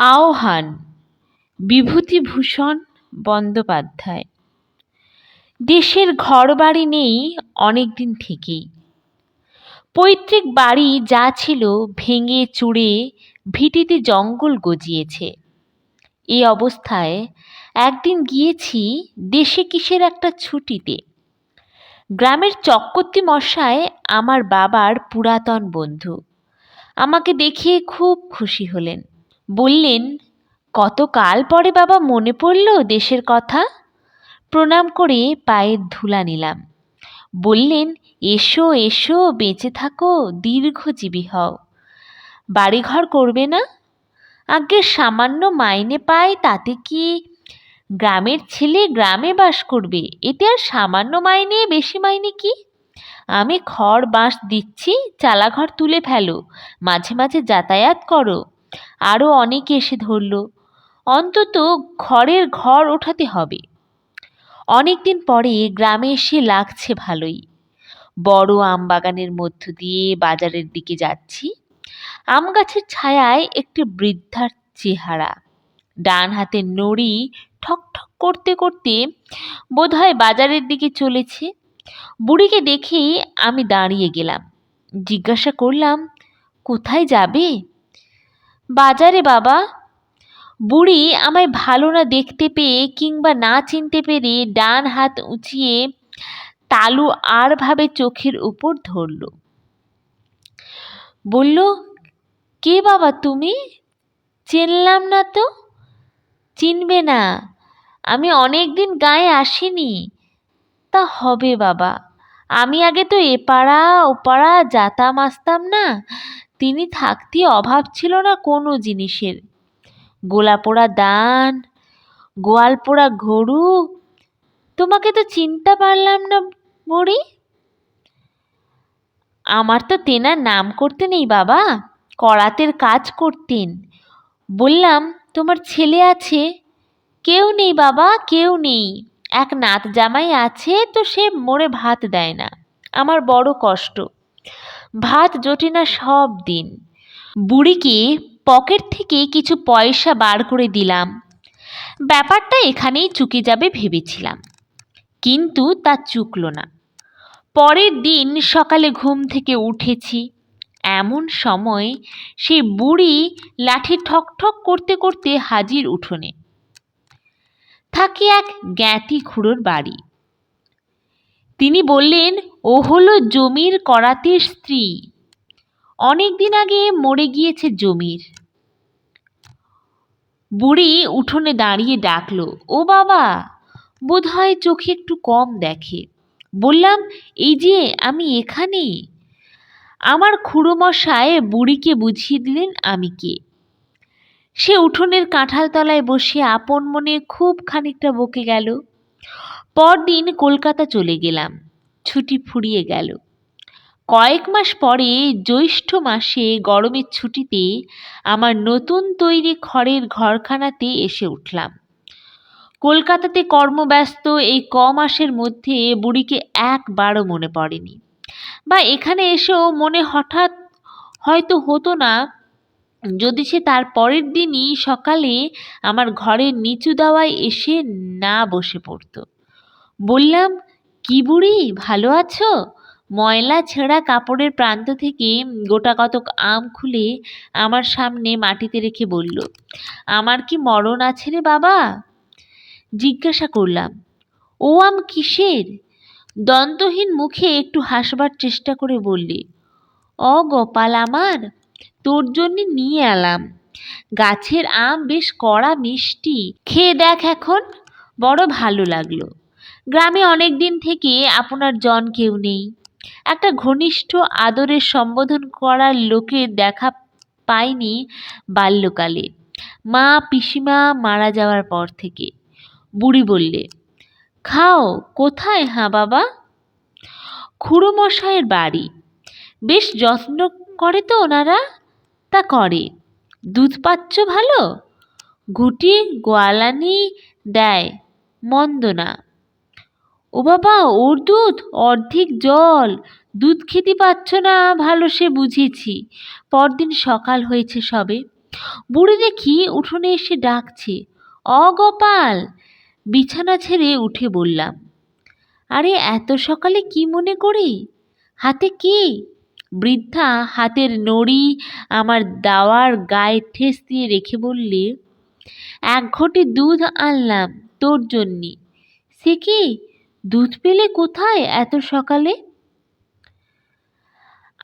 আহ্বান, বিভূতিভূষণ বন্দ্যোপাধ্যায়। দেশের ঘরবাড়ি নেই অনেক দিন থেকেই। পৈতৃক বাড়ি যা ছিল ভেঙে চুড়ে ভিটিতে জঙ্গল গজিয়েছে। এই অবস্থায় একদিন গিয়েছি দেশে কিসের একটা ছুটিতে। গ্রামের চক্রবর্তী মশায় আমার বাবার পুরাতন বন্ধু। আমাকে দেখে খুব খুশি হলেন। বললেন, কতকাল পরে বাবা মনে পড়ল দেশের কথা? প্রণাম করে পায়ের ধুলা নিলাম। বললেন, এসো এসো, বেঁচে থাকো, দীর্ঘজীবী হও। বাড়িঘর করবে না? আগে সামান্য মাইনে পায় তাতে কি গ্রামের ছেলে গ্রামে বাস করবে? এতে আর সামান্য মাইনে, বেশি মাইনে কি? আমি খড় বাঁশ দিচ্ছি, চালাঘর তুলে ফেলো, মাঝে মাঝে যাতায়াত করো। আরও অনেকে এসে ধরল, অন্তত ঘরের ঘর ওঠাতে হবে। অনেক দিন পরে গ্রামে এসে লাগছে ভালোই। বড় আম বাগানের মধ্য দিয়ে বাজারের দিকে যাচ্ছি। আম গাছের ছায়ায় একটি বৃদ্ধার চেহারা। ডান হাতে নড়ি ঠক ঠক করতে করতে বোধহয় বাজারের দিকে চলেছে। বুড়িকে দেখেই আমি দাঁড়িয়ে গেলাম। জিজ্ঞাসা করলাম, কোথায় যাবে? বাজারে বাবা। বুড়ি আমায় ভালো না দেখতে পেয়ে কিংবা না চিনতে পেরে ডান হাত উঁচিয়ে তালু আরভাবে চোখের উপর ধরল। বলল, কে বাবা তুমি? চিনলাম না তো? চিনবে না। আমি অনেক দিন গায়ে আসিনি। তা হবে বাবা। আমি আগে তো এপাড়া ওপাড়া যাতাম আসতাম না। তিনি থাকতে অভাব ছিল না কোনো জিনিসের। গোলা পোড়া দান গোয়াল পোড়া গরু, তোমাকে তো চিনতে পারলাম না বুড়ি। আমার তো তেনার নাম করতে নেই বাবা, করাতের কাজ করতেন। বললাম, তোমার ছেলে আছে? কেউ নেই বাবা, কেউ নেই। এক নাত জামাই আছে তো সে মোড়ে ভাত দেয় না। আমার বড় কষ্ট। ভাত জোটে না সব দিন। বুড়িকে পকেট থেকে কিছু পয়সা বার করে দিলাম। ব্যাপারটা এখানেই চুকে যাবে ভেবেছিলাম। কিন্তু তা চুকলো না। পরের দিন সকালে ঘুম থেকে উঠেছি। এমন সময় সে বুড়ি লাঠি ঠক ঠক করতে করতে হাজির উঠোনে। থাকে এক জ্ঞাতি খুড়োর বাড়ি। তিনি বললেন, ও হলো জমির করাতির স্ত্রী। অনেক দিন আগে মরে গিয়েছে জমির। বুড়ি উঠোনে দাঁড়িয়ে ডাকলো, ও বাবা, বোধহয় চোখে একটু কম দেখে। বললাম, এই যে, আমি এখানে? আমার খুড়োমশায় বুড়িকে বুঝিয়ে দিলেন, আমি কে? সে উঠোনের কাঁঠাল তলায় বসে আপন মনে খুব খানিকটা বকে গেল। পরদিন কলকাতা চলে গেলাম। ছুটি ফুরিয়ে গেল। কয়েক মাস পরে জ্যৈষ্ঠ মাসে গরমের ছুটিতে আমার নতুন তৈরি খড়ের ঘরখানাতে এসে উঠলাম। কলকাতাতে কর্মব্যস্ত এই ক মাসের মধ্যে বুড়িকে একবারও মনে পড়েনি। বা এখানে এসেও মনে হঠাৎ হয়তো হতো না, যদি সে তার পরের দিনই সকালে আমার ঘরের নিচু দাওয়ায় এসে না বসে পড়ত। বললাম, কি বুড়ি, ভালো আছো? ময়লা ছেঁড়া কাপড়ের প্রান্ত থেকে গোটা কতক আম খুলে আমার সামনে মাটিতে রেখে বলল, আমার কি মরণ আছে রে বাবা? জিজ্ঞাসা করলাম, ও আম কিসের? দন্তহীন মুখে একটু হাসবার চেষ্টা করে বললে, অ গোপাল আমার, তোর জন্যে নিয়ে এলাম। গাছের আম বেশ কড়া মিষ্টি। খেয়ে দেখ এখন, বড় ভালো লাগল। গ্রামে অনেক দিন থেকে আপনার জন কেউ নেই। একটা ঘনিষ্ঠ আদরের সম্বোধন করার লোকের দেখা পাইনি বাল্যকালে। মা, পিসিমা মারা যাওয়ার পর থেকে। বুড়ি বললে, খাও, কোথায়, হাঁ বাবা? খুড়োমশাইয়ের বাড়ি। বেশ যত্ন করে তো ওনারা, তা করে। দুধ পাচ্ছ ভালো? ঘুটি, গোয়ালানি দেয়, মন্দ না। ও বাবা, ওর দুধ? অর্ধেক জল। দুধ খেতে পাচ্ছ না? ভালো সে বুঝেছি। পরদিন সকাল হয়েছে সবে। বুড়ি দেখি উঠোনে এসে ডাকছে অগপাল বিছানা ছেড়ে উঠে বললাম, আরে, এত সকালে কি মনে করি? হাতে কি? বৃদ্ধা হাতের নড়ি আমার দাওয়ার গায়ে ঠেস দিয়ে রেখে বললে, এক ঘটি দুধ আনলাম তোর জন্যে। সে কি? দুধ পেলে কোথায় এত সকালে?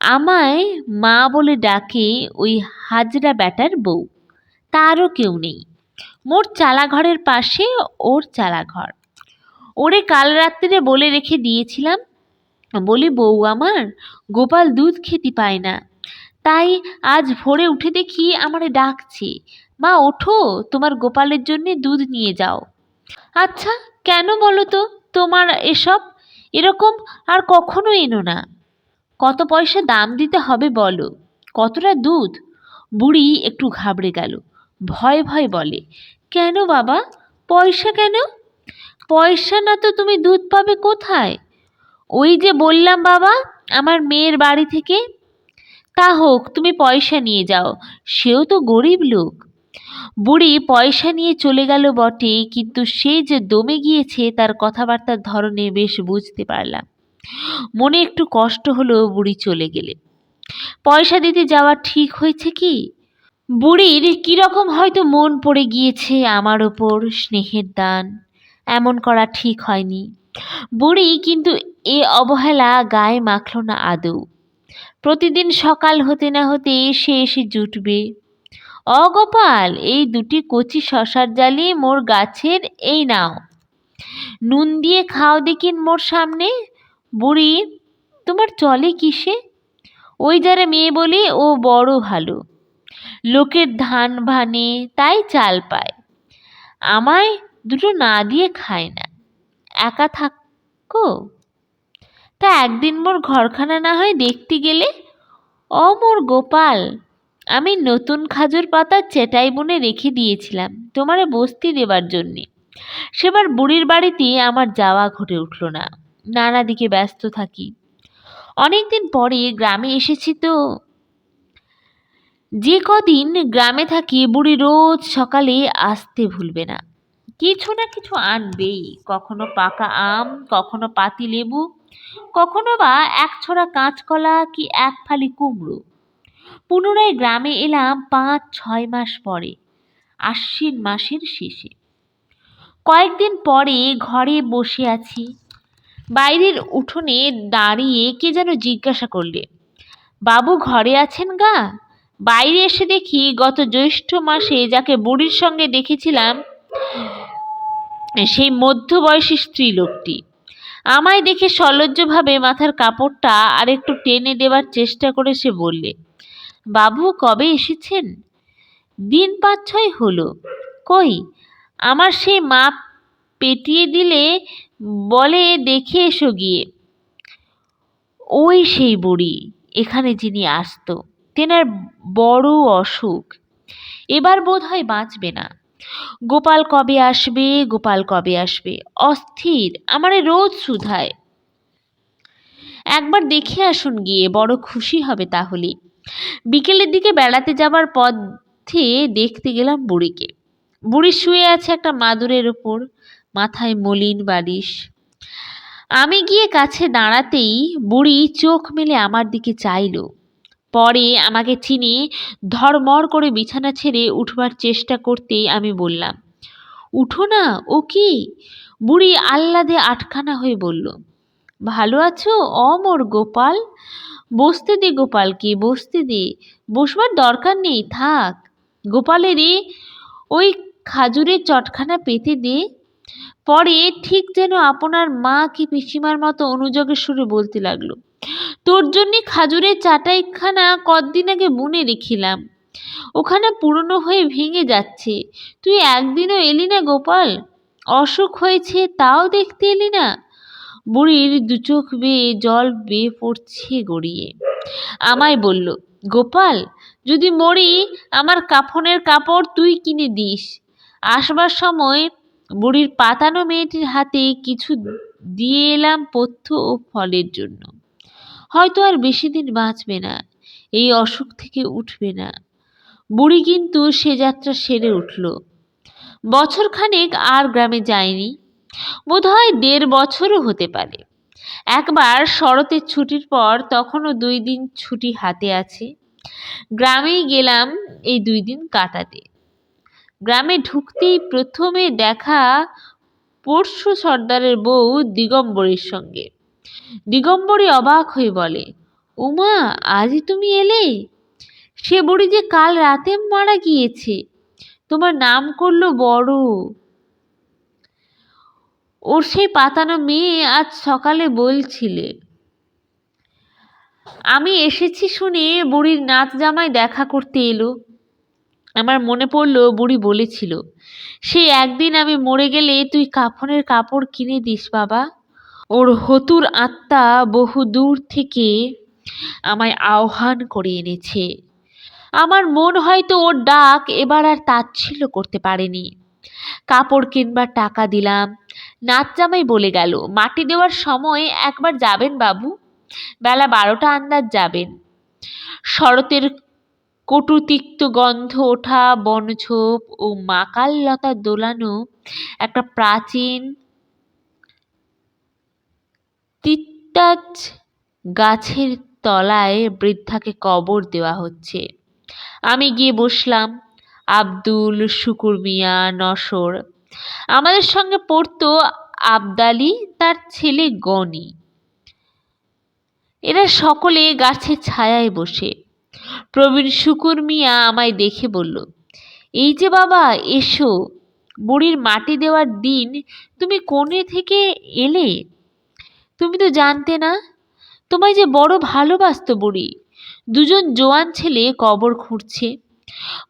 আমায় মা বলে ডাকে ওই হাজরা ব্যাটার বউ, তারও কেউ নেই। মোর চালাঘরের পাশে ওর চালাঘর। ওরে কাল রাত্রিরে বলে রেখে দিয়েছিলাম। বলি, বউ আমার, গোপাল দুধ খেতে পায় না। তাই আজ ভোরে উঠে দেখি আমারে ডাকছে। মা, ওঠো, তোমার গোপালের জন্যে দুধ নিয়ে যাও। আচ্ছা কেন বলো তো? তোমার এসব? এরকম আর কখনো এনো না। কত পয়সা দাম দিতে হবে বলো। কতটা দুধ? বুড়ি একটু ঘাবড়ে গেল। ভয় ভয় বলে, কেন বাবা? পয়সা কেন? পয়সা না তো তুমি দুধ পাবে কোথায়? ওই যে বললাম বাবা, আমার মেয়ের বাড়ি থেকে। তা হোক, তুমি পয়সা নিয়ে যাও। সেও তো গরিব লোক। বুড়ি পয়সা নিয়ে চলে গেল বটে, কিন্তু সে যে দমে গিয়েছে তার কথাবার্তার ধরনে বেশ বুঝতে পারলাম। মনে একটু কষ্ট হলো বুড়ি চলে গেলে। পয়সা দিতে যাওয়া ঠিক হয়েছে কি? বুড়ির কীরকম হয়তো মন পড়ে গিয়েছে আমার ওপর স্নেহের দান, এমন করা ঠিক হয়নি। বুড়ি কিন্তু এ অবহেলা গায়ে মাখল না আদৌ। প্রতিদিন সকাল হতে না হতে সে এসে জুটবে। অগোপাল এই দুটি কচি শশার জালি মোর গাছের, এই নাও। নুন দিয়ে খাও দেখিন মোর সামনে। বুড়ি, তোমার চলে কিসে? ওই যারা মেয়ে বলি, ও বড় ভালো। লোকের ধান ভানে, তাই চাল পায়। আমায় দুটো না দিয়ে খায় না। একা থাকো? তা একদিন মোর ঘরখানা না হয় দেখতে গেলে? ও মোর গোপাল আমি নতুন খাজুর পাতা চেটাই বুনে রেখে দিয়েছিলাম তোমারে বস্তি দেবার জন্যে। সেবার বুড়ির বাড়িতে আমার যাওয়া ঘটে উঠল না। নানা দিকে ব্যস্ত থাকি। অনেকদিন পরে গ্রামে এসেছি তো। যে কদিন গ্রামে থাকি বুড়ি রোজ সকালে আসতে ভুলবে না। কিছু না কিছু আনবেই। কখনো পাকা আম, কখনো পাতি লেবু, কখনো বা এক ছড়া কাঁচকলা কি এক ফালি কুমড়ো। পুনরায় গ্রামে এলাম পাঁচ, ছয় মাস পরে, আশ্বিন মাসের শেষে। কয়েকদিন পরে ঘরে বসে আছি। বাইরের উঠোনে দাঁড়িয়ে কে যেন জিজ্ঞাসা করলে, বাবু ঘরে আছেন গা? বাইরে এসে দেখি গত জ্যৈষ্ঠ মাসে যাকে বুড়ির সঙ্গে দেখেছিলাম, সেই মধ্যবয়সী স্ত্রী লোকটি। আমায় দেখে সলজ্জভাবে মাথার কাপড়টা আর একটু টেনে দেবার চেষ্টা করে সে বললে বাবু কবে এসেছেন? দিন পাঁচ ছয় হলো। কই? আমার সেই মাপ পেটিয়ে দিলে বলে দেখে এসো গিয়ে। ওই সেই বুড়ি, এখানে যিনি আসতো, তেনার বড় অসুখ। এবার বোধ হয় বাঁচবে না। গোপাল কবে আসবে, গোপাল কবে আসবে? অস্থির, আমারে রোজ শুধায় একবার দেখে আসুন গিয়ে, বড় খুশি হবে তাহলে। বিকেলের দিকে বেড়াতে যাবার পথে দেখতে গেলাম বুড়িকে। বুড়ি শুয়ে আছে একটা মাদুরের ওপর মাথায় মলিন বালিশ। আমি গিয়ে কাছে দাঁড়াতেই বুড়ি চোখ মেলে আমার দিকে চাইল। পরে আমাকে চিনি ধরমর করে বিছানা ছেড়ে উঠবার চেষ্টা করতেই আমি বললাম, উঠো না, ও কি? বুড়ি আহ্লাদে আটখানা হয়ে বলল ভালো আছো? অমর গোপাল। বসতে দে গোপালকে, বসতে দে। বসবার দরকার নেই, থাক। গোপালেরই ওই খাজুরের চটখানা পেতে দে। পরে ঠিক যেন আপনার মা কি পিসিমার মতো অনুযোগের সুরে বলতে লাগল। তোর জন্যে খাজুরের চাটাইখানা কদিন আগে বুনে রেখিলাম। ওখানে পুরনো হয়ে ভেঙে যাচ্ছে। তুই একদিনও এলি না গোপাল? অসুখ হয়েছে, তাও দেখতে এলি না? বুড়ির দু চোখ বেয়ে জল বেয়ে পড়ছে গড়িয়ে। আমায় বলল, গোপাল, যদি মরি, আমার কাফনের কাপড় তুই কিনে দিস। আসবার সময় বুড়ির পাতানো মেয়েটির হাতে কিছু দিয়ে এলাম পথ্য ও ফলের জন্য। হয়তো আর বেশি দিন বাঁচবে না, এই অসুখ থেকে উঠবে না বুড়ি কিন্তু সে যাত্রা সেরে উঠল। বছরখানেক আর গ্রামে যায়নি। বোধহয় দেড় বছরও হতে পারে। একবার শরতের ছুটির পর তখনও দুই দিন ছুটি হাতে আছে। গ্রামেই গেলাম এই দুই দিন কাটাতে। গ্রামে ঢুকতেই প্রথমে দেখা পরশু সর্দারের বউ দিগম্বরীর সঙ্গে। দিগম্বরী অবাক হয়ে বলে, উমা, আজই তুমি এলে? সে বুড়ি যে কাল রাতে মারা গিয়েছে। তোমার নাম করল বড়। ওর সেই পাতানো মেয়ে আজ সকালে বলছিলে। আমি এসেছি শুনে বুড়ির নাচ জামাই দেখা করতে এলো। আমার মনে পড়ল বুড়ি বলেছিল, সে একদিন আমি মরে গেলে তুই কাফনের কাপড় কিনে দিস বাবা। ওর হতুর আত্মা বহু দূর থেকে আমায় আহ্বান করে এনেছে। আমার মন হয়তো ওর ডাক এবার আর তাচ্ছিল্য করতে পারেনি। কাপড় কিনবার টাকা দিলাম। নাচ জামাই বলে গেল, মাটি দেওয়ার সময় একবার যাবেন বাবু। বেলা বারোটা আন্দাজ যাবেন। শরতের কটুতিক্ত গন্ধ, ওঠা, বনঝোপ ও মাকাল লতা দোলানো একটা প্রাচীন তিত্তাজ গাছের তলায় বৃদ্ধাকে কবর দেওয়া হচ্ছে। আমি গিয়ে বসলাম। আব্দুল শুকুর মিয়া নসর। আমাদের সঙ্গে পড়তো আবদালি, তার ছেলে গনি। এরা সকলে গাছের ছায়ায় বসে। প্রবীণ শুকুর মিয়া আমায় দেখে বলল, এই যে বাবা, এসো। বুড়ির মাটি দেওয়ার দিন তুমি কোণে থেকে এলে? তুমি তো জানতে না? তোমায় যে বড় ভালোবাসত বুড়ি। দুজন জোয়ান ছেলে কবর খুঁড়ছে।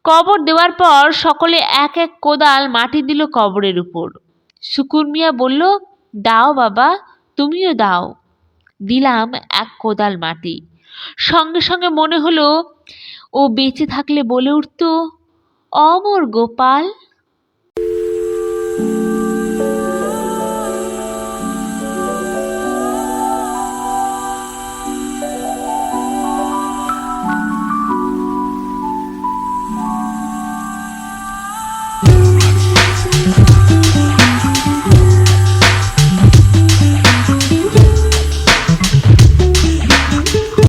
কবর দেওয়ার পর সকলে এক এক কোদাল মাটি দিল কবরের উপর। শুকুর মিয়া বলল, দাও বাবা, তুমিও দাও। দিলাম এক কোদাল মাটি। সঙ্গে সঙ্গে মনে হলো, ও বেঁচে থাকলে বলে উঠত, অমর গোপাল